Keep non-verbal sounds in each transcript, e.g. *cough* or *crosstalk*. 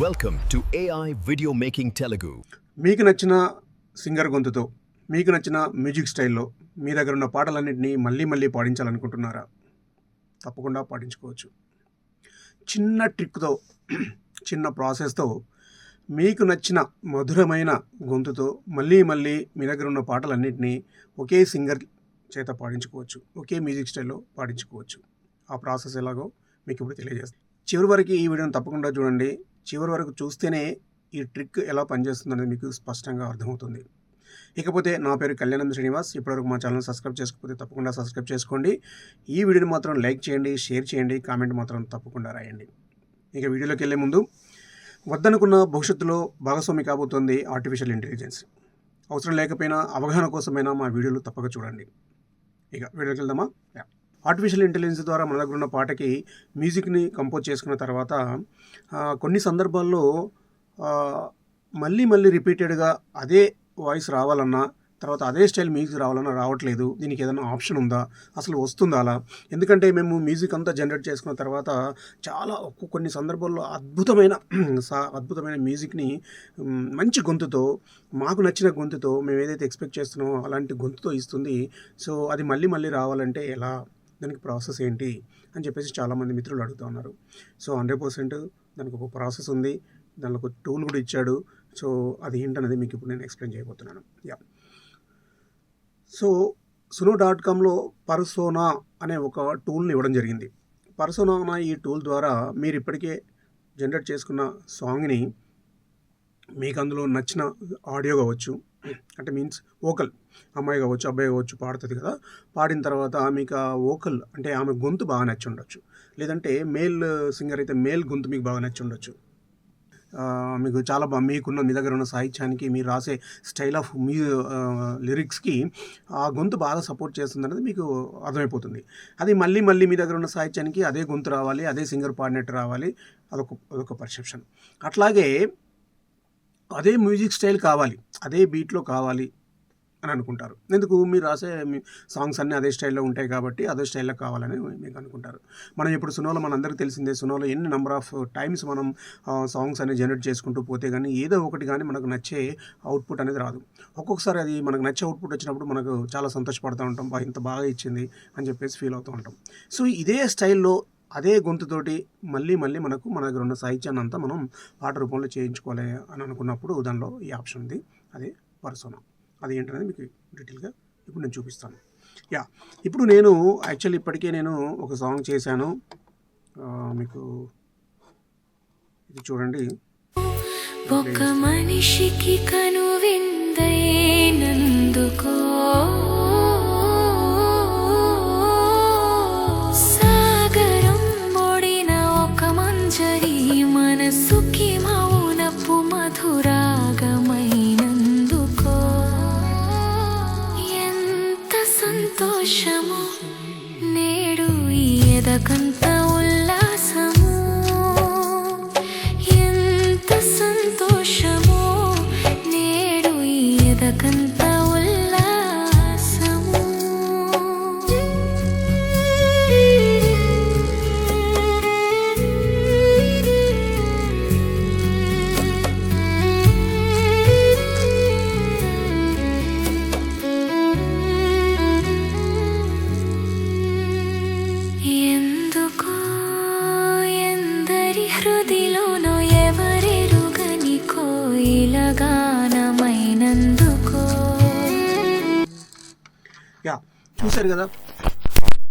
Welcome to AI video making Telugu మీకు నచ్చిన singer గొంతుతో మీకు నచ్చిన మ్యూజిక్ స్టైల్లో మీ దగ్గర ఉన్న పాటలన్నింటినీ మళ్ళీ మళ్ళీ పాడించాలనుకుంటున్నారా? తప్పకుండా పాటించుకోవచ్చు. చిన్న ట్రిక్తో చిన్న ప్రాసెస్తో మీకు నచ్చిన మధురమైన గొంతుతో మళ్ళీ మళ్ళీ మీ దగ్గర ఉన్న పాటలన్నింటినీ ఒకే సింగర్ చేత పాడించుకోవచ్చు. ఒకే మ్యూజిక్ స్టైల్లో పాడించుకోవచ్చు. ఆ ప్రాసెస్ ఎలాగో మీకు ఇప్పుడు తెలియజేస్తాను చివరి వరకు ఈ వీడియోని తప్పకుండా చూడండి. చివరి వరకు చూస్తేనే ఈ ట్రిక్ ఎలా పనిచేస్తుందనేది మీకు స్పష్టంగా అర్థమవుతుంది. ఇకపోతే నా పేరు కళ్యాణం శ్రీనివాస్. ఇప్పటివరకు మా ఛానల్ సబ్స్క్రైబ్ చేసుకోకపోతే తప్పకుండా సబ్స్క్రైబ్ చేసుకోండి. ఈ వీడియోని మాత్రం లైక్ చేయండి షేర్ చేయండి కామెంట్ మాత్రం తప్పకుండా రాయండి. ఇక వీడియోలోకి వెళ్ళే ముందు వద్దనుకున్న భవిష్యత్తులో భాగస్వామి కాబోతోంది ఆర్టిఫిషియల్ ఇంటెలిజెన్స్ అవసరం లేకపోయినా అవగాహన కోసమైనా మా వీడియోలు తప్పక చూడండి. ఇక వీడియోకి వెళ్దామా? యా. ఆర్టిఫిషియల్ ఇంటెలిజెన్స్ ద్వారా మన దగ్గర ఉన్న పాటకి మ్యూజిక్ని కంపోజ్ చేసుకున్న తర్వాత కొన్ని సందర్భాల్లో మళ్ళీ మళ్ళీ రిపీటెడ్గా అదే వాయిస్ రావాలన్నా తర్వాత అదే స్టైల్ మ్యూజిక్ రావాలన్నా రావట్లేదు. దీనికి ఏదైనా ఆప్షన్ ఉందా? అసలు వస్తుందా అలా? ఎందుకంటే మేము మ్యూజిక్ అంతా జనరేట్ చేసుకున్న తర్వాత చాలా కొన్ని సందర్భాల్లో అద్భుతమైన *clears throat* సా- అద్భుతమైన మ్యూజిక్ని మంచి గొంతుతో మాకు నచ్చిన గొంతుతో మేము ఏదైతే ఎక్స్పెక్ట్ చేస్తున్నామో అలాంటి గొంతుతో ఇస్తుంది. సో అది మళ్ళీ మళ్ళీ రావాలంటే ఎలా? దానికి ప్రాసెస్ ఏంటి అని చెప్పేసి చాలామంది మిత్రులు అడుగుతూ ఉన్నారు. సో హండ్రెడ్ పర్సెంట్ దానికి ఒక ప్రాసెస్ ఉంది. దానిలో ఒక టూల్ కూడా ఇచ్చాడు. సో అది ఏంటనేది మీకు ఇప్పుడు నేను ఎక్స్ప్లెయిన్ చేయబోతున్నాను. యా. సో సునో డాట్ కామ్లో పర్సోనా అనే ఒక టూల్ని ఇవ్వడం జరిగింది. పర్సోనా అనే ఈ టూల్ ద్వారా మీరు ఇప్పటికే జనరేట్ చేసుకున్న సాంగ్ని మీకు అందులో నచ్చిన ఆడియో కావచ్చు అంటే మీన్స్ ఓకల్ అమ్మాయి కావచ్చు అబ్బాయి కావచ్చు పాడుతుంది కదా. పాడిన తర్వాత ఆమెకు ఆ వోకల్ అంటే ఆమె గొంతు బాగా నచ్చి ఉండొచ్చు. లేదంటే మేల్ సింగర్ అయితే మేల్ గొంతు మీకు బాగా నచ్చి ఉండొచ్చు. మీకు చాలా బాగా మీకున్న మీ దగ్గర ఉన్న సాహిత్యానికి మీరు రాసే స్టైల్ ఆఫ్ మీ లిరిక్స్కి ఆ గొంతు బాగా సపోర్ట్ చేస్తుంది అనేది మీకు అర్థమైపోతుంది. అది మళ్ళీ మళ్ళీ మీ దగ్గర ఉన్న సాహిత్యానికి అదే గొంతు రావాలి అదే సింగర్ పాడినట్టు రావాలి అదొక అదొక పర్సెప్షన్ అట్లాగే అదే మ్యూజిక్ స్టైల్ కావాలి అదే బీట్లో కావాలి అని అనుకుంటారు. ఎందుకు? మీరు రాసే మీ సాంగ్స్ అన్నీ అదే స్టైల్లో ఉంటాయి కాబట్టి అదే స్టైల్లో కావాలని మీకు అనుకుంటారు. మనం ఇప్పుడు సునోలో మనందరికీ తెలిసిందే సునోలో ఎన్ని నెంబర్ ఆఫ్ టైమ్స్ మనం సాంగ్స్ అనేది జనరేట్ చేసుకుంటూ పోతే కానీ ఏదో ఒకటి కానీ మనకు నచ్చే అవుట్పుట్ అనేది రాదు. ఒక్కొక్కసారి అది మనకు నచ్చే అవుట్పుట్ వచ్చినప్పుడు మనకు చాలా సంతోషపడుతూ ఉంటాం బా ఇంత బాగా ఇచ్చింది అని చెప్పేసి ఫీల్ అవుతూ ఉంటాం. సో ఇదే స్టైల్లో అదే గొంతుతోటి మళ్ళీ మళ్ళీ మనకు మన దగ్గర ఉన్న సాహిత్యాన్ని అంతా మనం పాట రూపంలో చేయించుకోవాలి అని అనుకున్నప్పుడు దానిలో ఈ ఆప్షన్ ఉంది. అదే పర్సోనా. అది ఏంటనేది మీకు డీటెయిల్గా ఇప్పుడు నేను చూపిస్తాను. యా ఇప్పుడు నేను యాక్చువల్ ఇప్పటికే నేను ఒక సాంగ్ చేశాను. మీకు ఇది చూడండి. ఒక మనిషికి కను చూశారు కదా?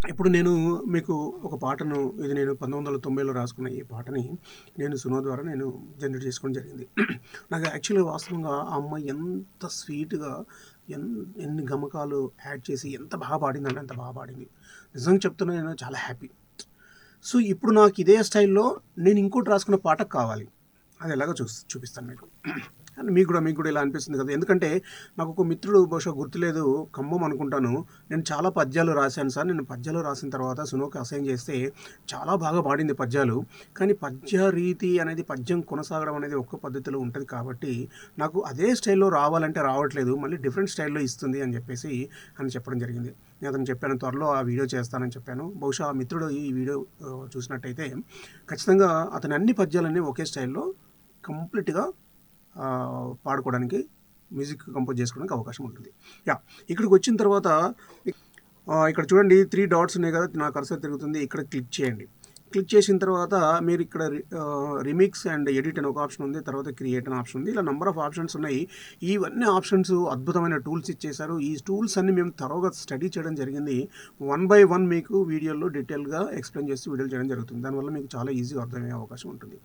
ఇప్పుడు నేను మీకు ఒక పాటను ఇది నేను పంతొమ్మిది వందల తొంభైలో రాసుకున్న ఈ పాటని నేను సునో ద్వారా నేను జనరేట్ చేసుకోవడం జరిగింది. నాకు యాక్చువల్గా వాస్తవంగా ఆ అమ్మాయి ఎంత స్వీట్గా ఎన్ ఎన్ని గమకాలు యాడ్ చేసి ఎంత బాగా పాడిందంటే అంత బాగా పాడింది. నిజంగా చెప్తున్నా నేను చాలా హ్యాపీ. సో ఇప్పుడు నాకు ఇదే స్టైల్లో నేను ఇంకోటి రాసుకున్న పాట కావాలి. అది ఎలాగో చూ చూపిస్తాను మీకు. అని మీకు కూడా మీకు కూడా ఇలా అనిపిస్తుంది కదా. ఎందుకంటే నాకు ఒక మిత్రుడు బహుశా గుర్తులేదు ఖమ్మం అనుకుంటాను. నేను చాలా పద్యాలు రాశాను సార్. నేను పద్యాలు రాసిన తర్వాత సునోకి అసైన్ చేస్తే చాలా బాగా పాడింది పద్యాలు. కానీ పద్య రీతి అనేది పద్యం కొనసాగడం అనేది ఒక్క పద్ధతిలో ఉంటుంది కాబట్టి నాకు అదే స్టైల్లో రావాలంటే రావట్లేదు. మళ్ళీ డిఫరెంట్ స్టైల్లో ఇస్తుంది అని చెప్పేసి అని చెప్పడం జరిగింది. నేను అతను చెప్పాను త్వరలో ఆ వీడియో చేస్తానని చెప్పాను. బహుశా ఆ మిత్రుడు ఈ వీడియో చూసినట్టయితే ఖచ్చితంగా అతని అన్ని పద్యాలన్నీ ఒకే స్టైల్లో కంప్లీట్గా పాడుకోవడానికి మ్యూజిక్ కంపోజ్ చేసుకోవడానికి అవకాశం ఉంటుంది. యా ఇక్కడికి వచ్చిన తర్వాత ఇక్కడ చూడండి త్రీ డాట్స్ ఉన్నాయి కదా నా కర్సర్ తిరుగుతుంది ఇక్కడ క్లిక్ చేయండి. క్లిక్ చేసిన తర్వాత మీరు ఇక్కడ రిమిక్స్ అండ్ ఎడిట్ అని ఒక ఆప్షన్ ఉంది తర్వాత క్రియేట్ అనే ఆప్షన్ ఉంది. ఇలా నెంబర్ ఆఫ్ ఆప్షన్స్ ఉన్నాయి. ఇవన్నీ ఆప్షన్స్ అద్భుతమైన టూల్స్ ఇచ్చేశారు. ఈ టూల్స్ అన్ని మేము తరోగా స్టడీ చేయడం జరిగింది. వన్ బై వన్ మీకు వీడియోలో డీటెయిల్గా ఎక్స్ప్లెయిన్ చేసి వీడియోలు చేయడం జరుగుతుంది. దానివల్ల మీకు చాలా ఈజీగా అర్థమయ్యే అవకాశం ఉంటుంది.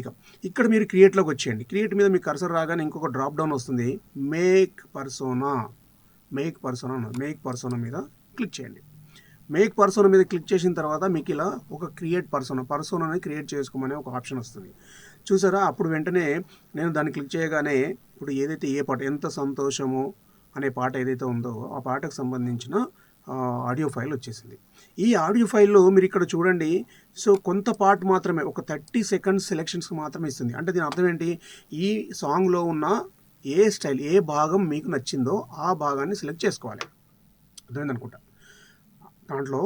ఇక ఇక్కడ మీరు క్రియేట్లోకి వచ్చేయండి. క్రియేట్ మీద మీకు కర్సర్ రాగానే ఇంకొక డ్రాప్ డౌన్ వస్తుంది. Make persona make persona make persona మీద క్లిక్ చేయండి. మేక్ పర్సోనా మీద క్లిక్ చేసిన తర్వాత మీకు ఇలా ఒక క్రియేట్ పర్సోనా పర్సోనాని క్రియేట్ చేసుకోమని ఒక ఆప్షన్ వస్తుంది. చూసారా? అప్పుడు వెంటనే నేను దాన్ని క్లిక్ చేయగానే ఇప్పుడు ఏదైతే ఏ పాట ఎంత సంతోషము అనే పాట ఏదైతే ఉందో ఆ పాటకు సంబంధించిన ఆడియో ఫైల్ వచ్చేసింది. ఈ ఆడియో ఫైల్లో మీరు ఇక్కడ చూడండి. సో కొంత పార్ట్ మాత్రమే ఒక థర్టీ సెకండ్స్ సెలెక్షన్స్కి మాత్రమే ఇస్తుంది. అంటే దీని అర్థం ఏంటి? ఈ సాంగ్లో ఉన్న ఏ స్టైల్ ఏ భాగం మీకు నచ్చిందో ఆ భాగాన్ని సెలెక్ట్ చేసుకోవాలి. అర్థమైంది అనుకుంటా? దాంట్లో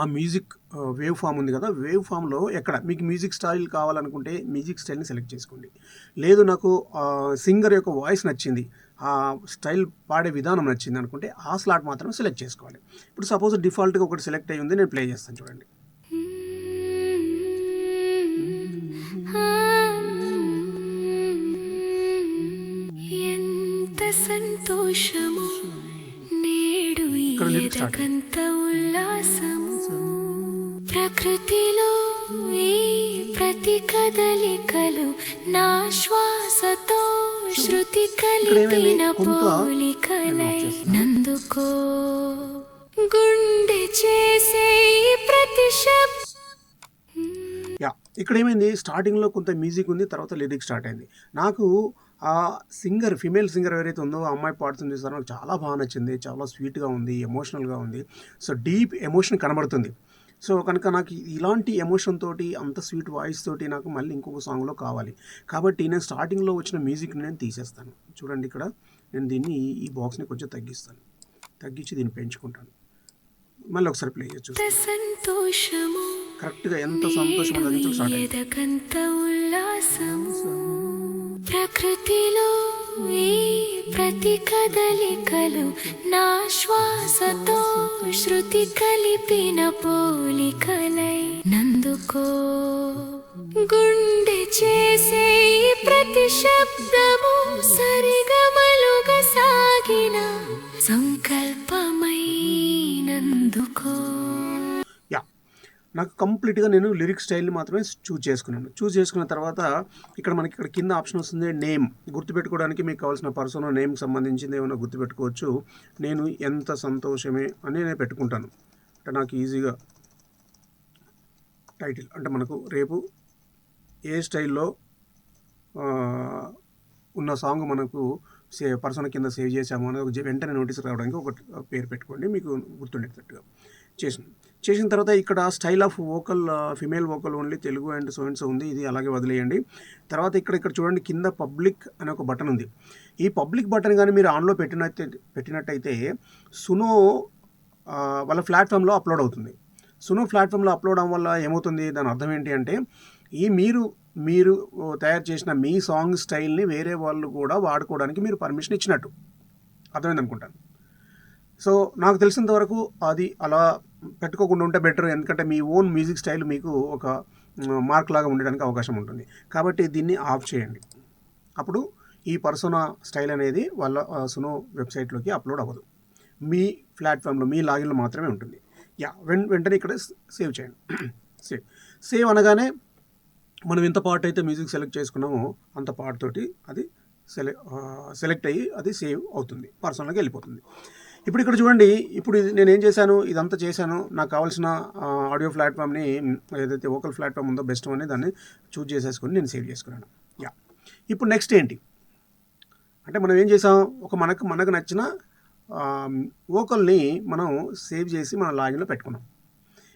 ఆ మ్యూజిక్ వేవ్ ఫామ్ ఉంది కదా వేవ్ ఫామ్లో ఎక్కడ? మీకు మ్యూజిక్ స్టైల్ కావాలనుకుంటే మ్యూజిక్ స్టైల్ని సెలెక్ట్ చేసుకోండి. లేదు నాకు సింగర్ యొక్క వాయిస్ నచ్చింది ఆ స్టైల్ పాడే విధానం నచ్చింది అనుకుంటే ఆ స్లాట్ మాత్రం సెలెక్ట్ చేసుకోవాలి. ఇప్పుడు సపోజ్ డిఫాల్ట్గా ఒకటి సెలెక్ట్ అయ్యి ఉంది నేను ప్లే చేస్తాను చూడండి. సంతోషము ఇక్కడ. ఎదకంత ఉల్లాసము ప్రకృతిలో ఈ ప్రతి కదలికలు నా శ్వాసతో శృతి కలిపిన పోలికలై నందుకో. గుండె చేసే ప్రతి ఇక్కడ ఏమైంది స్టార్టింగ్లో కొంత మ్యూజిక్ ఉంది తర్వాత లిరిక్ స్టార్ట్ అయింది. నాకు ఆ సింగర్ ఫిమేల్ సింగర్ ఎవరైతే ఉందో ఆ అమ్మాయి పాడుతుంది సార్ నాకు చాలా బాగా నచ్చింది. చాలా స్వీట్గా ఉంది ఎమోషనల్గా ఉంది. సో డీప్ ఎమోషన్ కనబడుతుంది. సో కనుక నాకు ఇలాంటి ఎమోషన్ తోటి అంత స్వీట్ వాయిస్ తోటి నాకు మళ్ళీ ఇంకొక సాంగ్లో కావాలి. కాబట్టి నేను స్టార్టింగ్లో వచ్చిన మ్యూజిక్ని నేను తీసేస్తాను. చూడండి ఇక్కడ నేను దీన్ని ఈ- బాక్స్ని కొంచెం తగ్గిస్తాను. తగ్గించి దీన్ని పెంచుకుంటాను. మళ్ళీ ఒకసారి ప్లే చేయొచ్చు కరెక్ట్గా ఎంత సంతోషం స్టార్ట్ ప్రకృతిలో ఈ ప్రతి కదలికలు నా శ్వాసతో శృతి కలిపిన పోలికలై నందుకో. గుండె చేసే ప్రతి శబ్దము సరిగమలుగా సాగిన సంకల్పమై నందుకో. నాకు కంప్లీట్గా నేను లిరిక్ స్టైల్ని మాత్రమే చూజ్ చేసుకున్నాను. చూజ్ చేసుకున్న తర్వాత ఇక్కడ మనకి ఇక్కడ కింద ఆప్షన్ వస్తుంది నేమ్. గుర్తుపెట్టుకోవడానికి మీకు కావాల్సిన పర్సన్ నేమ్కి సంబంధించింది ఏమైనా గుర్తుపెట్టుకోవచ్చు. నేను ఎంత సంతోషమే అని నేను పెట్టుకుంటాను. అంటే నాకు ఈజీగా టైటిల్ అంటే మనకు రేపు ఏ స్టైల్లో ఉన్న సాంగ్ మనకు సే పర్సన్ కింద సేవ్ చేసాము అని ఒక వెంటనే నోటీస్ రావడానికి ఒక పేరు పెట్టుకోండి. మీకు గుర్తుండేటట్టుగా చేసింది చేసిన తర్వాత ఇక్కడ style of vocal female vocal only Telugu and so ఉంది. ఇది అలాగే వదిలేయండి. తర్వాత ఇక్కడ ఇక్కడ చూడండి కింద పబ్లిక్ అనే ఒక బటన్ ఉంది. ఈ పబ్లిక్ బటన్ కానీ మీరు ఆన్లో పెట్టినట్టు పెట్టినట్టయితే సునో వాళ్ళ ప్లాట్ఫామ్లో అప్లోడ్ అవుతుంది. సునో ప్లాట్ఫామ్లో అప్లోడ్ అవ్వడం వల్ల ఏమవుతుంది? దాని అర్థం ఏంటి అంటే ఈ మీరు మీరు తయారు చేసిన మీ సాంగ్ స్టైల్ని వేరే వాళ్ళు కూడా వాడుకోవడానికి మీరు పర్మిషన్ ఇచ్చినట్టు. అర్థమైంది అనుకుంటాను సో నాకు తెలిసినంత వరకు అది అలా పెట్టుకోకుండా ఉంటే బెటర్. ఎందుకంటే మీ ఓన్ మ్యూజిక్ స్టైల్ మీకు ఒక మార్క్ లాగా ఉండడానికి అవకాశం ఉంటుంది. కాబట్టి దీన్ని ఆఫ్ చేయండి. అప్పుడు ఈ పర్సోనా స్టైల్ అనేది వాళ్ళ సునో వెబ్సైట్లోకి అప్లోడ్ అవ్వదు. మీ ప్లాట్ఫామ్లో మీ లాగిన్లో మాత్రమే ఉంటుంది. యా వెన్ వెంటనే ఇక్కడ సేవ్ చేయండి. *clears throat* సేవ్. సేవ్ అనగానే మనం ఎంత పార్ట్ అయితే మ్యూజిక్ సెలెక్ట్ చేసుకున్నామో అంత పార్ట్ తోటి అది సెలెక్ట్ సెలెక్ట్ అయ్యి అది సేవ్ అవుతుంది. పర్సనల్గా వెళ్ళిపోతుంది. ఇప్పుడు ఇక్కడ చూడండి ఇప్పుడు ఇది నేను ఏం చేశాను ఇదంతా చేశాను. నాకు కావాల్సిన ఆడియో ప్లాట్ఫామ్ని ఏదైతే ఓకల్ ప్లాట్ఫామ్ ఉందో బెస్ట్ అని దాన్ని చూజ్ చేసేసుకొని నేను సేవ్ చేసుకున్నాను. యా. ఇప్పుడు నెక్స్ట్ ఏంటి? అంటే మనం ఏం చేసాం ఒక మనకు మనకు నచ్చిన ఓకల్ని మనం సేవ్ చేసి మన లాగిన్లో పెట్టుకున్నాం.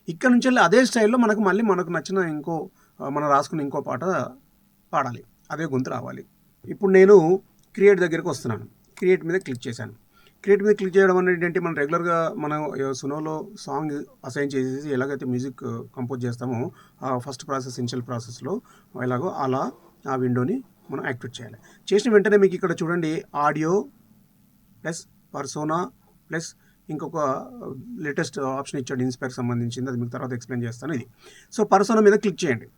ఇక్కడ నుంచి వెళ్ళి అదే స్టైల్లో మనకు మళ్ళీ మనకు నచ్చిన ఇంకో మనం రాసుకున్న ఇంకో పాట పాడాలి. అదే గొంతు రావాలి. ఇప్పుడు నేను క్రియేట్ దగ్గరికి వస్తున్నాను. క్రియేట్ మీద క్లిక్ చేశాను. క్రియేట్ మీద క్లిక్ చేయడం అనేది ఏంటంటే మనం రెగ్యులర్గా మనం సునోలో సాంగ్ అసైన్ చేసేసి ఎలాగైతే మ్యూజిక్ కంపోజ్ చేస్తామో ఆ ఫస్ట్ ప్రాసెస్ ఇనిషియల్ ప్రాసెస్లో ఎలాగో అలా ఆ విండోని మనం యాక్టివేట్ చేయాలి. చేసిన వెంటనే మీకు ఇక్కడ చూడండి ఆడియో ప్లస్ పర్సోనా ప్లస్ ఇంకొక లేటెస్ట్ ఆప్షన్ ఇచ్చాడు ఇన్స్పైర్ సంబంధించింది అది మీకు తర్వాత ఎక్స్ప్లెయిన్ చేస్తాను ఇది. సో పర్సోనా మీద క్లిక్ చేయండి.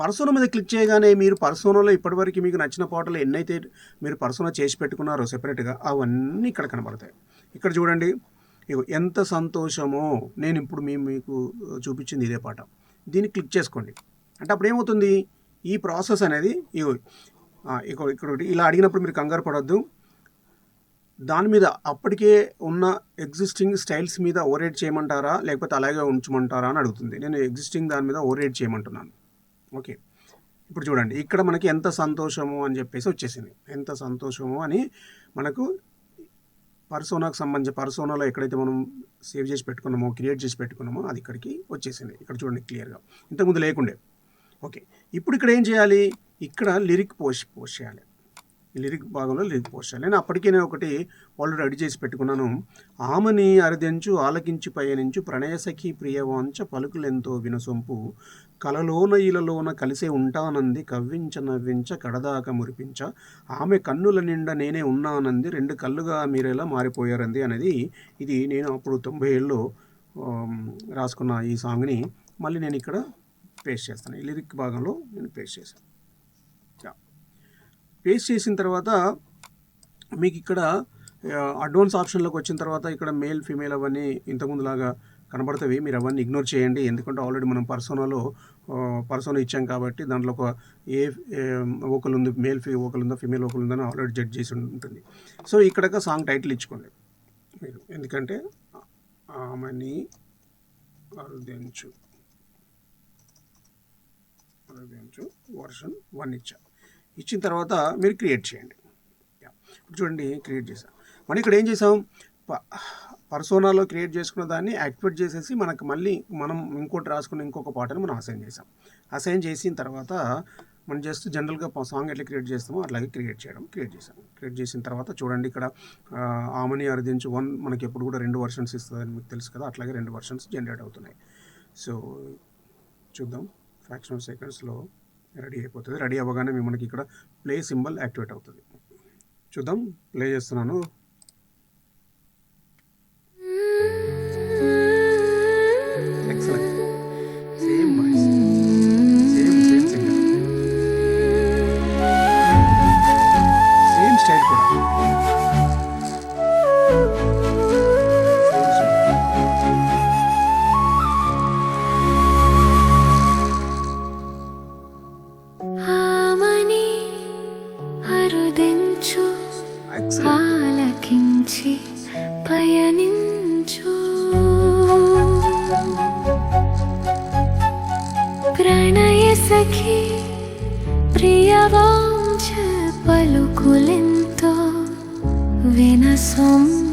పర్సోనా మీద క్లిక్ చేయగానే మీరు పర్సోనాలో ఇప్పటివరకు మీకు నచ్చిన పాటలు ఎన్నైతే మీరు పర్సోనా చేసి పెట్టుకున్నారో సెపరేట్గా అవన్నీ ఇక్కడ కనబడతాయి. ఇక్కడ చూడండి. ఇగో ఎంత సంతోషమో నేను ఇప్పుడు మేము మీకు చూపించింది ఇదే పాట. దీన్ని క్లిక్ చేసుకోండి. అంటే అప్పుడు ఏమవుతుంది? ఈ ప్రాసెస్ అనేది ఇగో ఇక్కడ ఒకటి ఇలా అడిగినప్పుడు మీరు కంగారు పడొద్దు. దాని మీద అప్పటికే ఉన్న ఎగ్జిస్టింగ్ స్టైల్స్ మీద ఓరేట్ చేయమంటారా? లేకపోతే అలాగే ఉంచమంటారా అని అడుగుతుంది. నేను ఎగ్జిస్టింగ్ దాని మీద ఓరేట్ చేయమంటున్నాను. ఓకే. ఇప్పుడు చూడండి ఇక్కడ మనకి ఎంత సంతోషము అని చెప్పేసి వచ్చేసింది. ఎంత సంతోషము అని మనకు పర్సోనాకు సంబంధించి పర్సోనాలో ఎక్కడైతే మనం సేవ్ చేసి పెట్టుకున్నామో క్రియేట్ చేసి పెట్టుకున్నామో అది ఇక్కడికి వచ్చేసింది. ఇక్కడ చూడండి క్లియర్గా. ఇంతకుముందు లేకుండే. ఓకే. ఇప్పుడు ఇక్కడ ఏం చేయాలి? ఇక్కడ లిరిక్ పోస్ట్ పోస్ట్ చేయాలి లిరిక్ భాగంలో లిరిక్ పోస్ట్ నేను అప్పటికే నేను ఒకటి ఆల్రెడీ రెడీ చేసి పెట్టుకున్నాను. ఆమెని అరదెంచు ఆలకించి పయనించు ప్రణయసఖి ప్రియవాంచ పలుకులెంతో వినసొంపు కలలోన ఇలలోన కలిసే ఉంటానంది కవ్వించ నవ్వించ కడదాక మురిపించ ఆమె కన్నుల నిండా నేనే ఉన్నానంది రెండు కళ్ళుగా మీరెలా మారిపోయారంది అనేది ఇది నేను అప్పుడు తొంభై ఏళ్ళలో రాసుకున్న ఈ సాంగ్ని మళ్ళీ నేను ఇక్కడ పేస్ట్ చేస్తాను. ఈ లిరిక్ భాగంలో నేను పేస్ట్ చేశాను. పేస్ట్ చేసిన తర్వాత మీకు ఇక్కడ అడ్వాన్స్ ఆప్షన్లోకి వచ్చిన తర్వాత ఇక్కడ మేల్ ఫీమేల్ అవన్నీ ఇంతకుముందులాగా కనబడతాయి మీరు అవన్నీ ఇగ్నోర్ చేయండి. ఎందుకంటే ఆల్రెడీ మనం పర్సోనాలో పర్సోనా ఇచ్చాం కాబట్టి దాంట్లో ఒక ఏ ఓకలు ఉంది మేల్ ఫీ ఓకలు ఉందా ఫీమేల్ ఓకలు ఉందని ఆల్రెడీ జడ్జ్ చేసి ఉంటుంది. సో ఇక్కడ సాంగ్ టైటిల్ ఇచ్చుకోండి. మీరు ఎందుకంటే ఆమెని అరుదించు. అరుదించు వర్షన్ వన్ ఇచ్చా. ఇచ్చిన తర్వాత మీరు క్రియేట్ చేయండి. ఇప్పుడు చూడండి క్రియేట్ చేసాం మనం ఇక్కడ ఏం చేసాం ప- పర్సోనాలో క్రియేట్ చేసుకున్న దాన్ని యాక్టివేట్ చేసేసి మనకు మళ్ళీ మనం ఇంకోటి రాసుకున్న ఇంకొక పాటను మనం అసైన్ చేసాం అసైన్ చేసిన తర్వాత మనం జస్ట్ జనరల్గా సాంగ్ ఎట్లా క్రియేట్ చేస్తామో అట్లాగే క్రియేట్ చేయడం క్రియేట్ చేసాం క్రియేట్ చేసిన తర్వాత చూడండి ఇక్కడ ఆమని అరుదించు వన్ మనకి ఎప్పుడు కూడా రెండు వర్షన్స్ ఇస్తుందని మీకు తెలుసు కదా అట్లాగే రెండు వర్షన్స్ జనరేట్ అవుతున్నాయి. సో చూద్దాం. ఫ్రాక్షన్ ఆఫ్ సెకండ్స్లో రెడీ అయిపోతుంది. రెడీ అవ్వగానే మనకి ఇక్కడ ప్లే సింబల్ యాక్టివేట్ అవుతుంది. చూద్దాం. ప్లే చేస్తున్నాను. వినసొంపు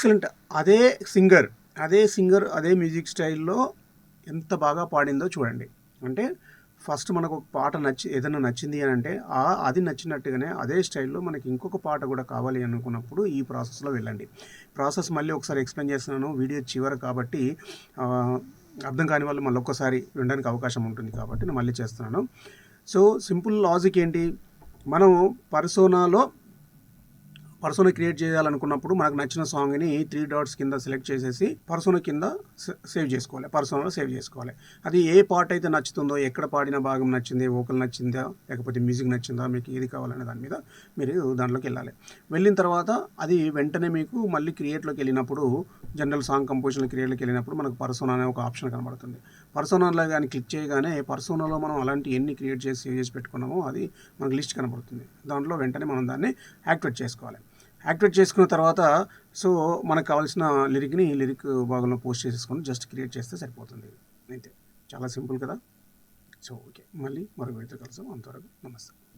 ఎక్సలెంట్. అదే సింగర్ అదే సింగర్ అదే మ్యూజిక్ స్టైల్లో ఎంత బాగా పాడిందో చూడండి. అంటే ఫస్ట్ మనకు ఒక పాట నచ్చి ఏదైనా నచ్చింది అని అంటే ఆ అది నచ్చినట్టుగానే అదే స్టైల్లో మనకి ఇంకొక పాట కూడా కావాలి అనుకున్నప్పుడు ఈ ప్రాసెస్లో వెళ్ళండి. ప్రాసెస్ మళ్ళీ ఒకసారి ఎక్స్ప్లెయిన్ చేస్తున్నాను వీడియో చివరి కాబట్టి అర్థం కాని వాళ్ళు మళ్ళీ ఒక్కసారి వినడానికి అవకాశం ఉంటుంది కాబట్టి నేను మళ్ళీ చేస్తున్నాను. సో సింపుల్ లాజిక్ ఏంటి? మనం పర్సోనాలో పర్సోనా క్రియేట్ చేయాలనుకున్నప్పుడు మనకు నచ్చిన సాంగ్ని త్రీ డాట్స్ కింద సెలెక్ట్ చేసేసి పర్సోన కింద సే- సేవ్ చేసుకోవాలి. పర్సోనలో సేవ్ చేసుకోవాలి. అది ఏ పాట అయితే నచ్చుతుందో ఎక్కడ పాడిన భాగం నచ్చింది ఓకల్ నచ్చిందా లేకపోతే మ్యూజిక్ నచ్చిందా మీకు ఏది కావాలనే దాని మీద మీరు దాంట్లోకి వెళ్ళాలి. వెళ్ళిన తర్వాత అది వెంటనే మీకు మళ్ళీ క్రియేట్లోకి వెళ్ళినప్పుడు జనరల్ సాంగ్ కంపోజిషన్ క్రియేట్లోకి వెళ్ళినప్పుడు మనకు పర్సోనా అనే ఒక ఆప్షన్ కనబడుతుంది. పర్సోనాలో కానీ క్లిక్ చేయగానే పర్సోనాలో మనం అలాంటి ఎన్ని క్రియేట్ చేసి సేవ్ చేసి పెట్టుకున్నామో అది మనకు లిస్ట్ కనబడుతుంది. దాంట్లో వెంటనే మనం దాన్ని యాక్టివేట్ చేసుకోవాలి. యాక్టివేట్ చేసుకున్న తర్వాత సో మనకు కావాల్సిన లిరిక్ని లిరిక్ భాగంలో పోస్ట్ చేసేసుకొని జస్ట్ క్రియేట్ చేస్తే సరిపోతుంది. అయితే చాలా సింపుల్ కదా? So okay. మళ్ళీ మరొక వీడితో కలుసాం అంతవరకు నమస్తే.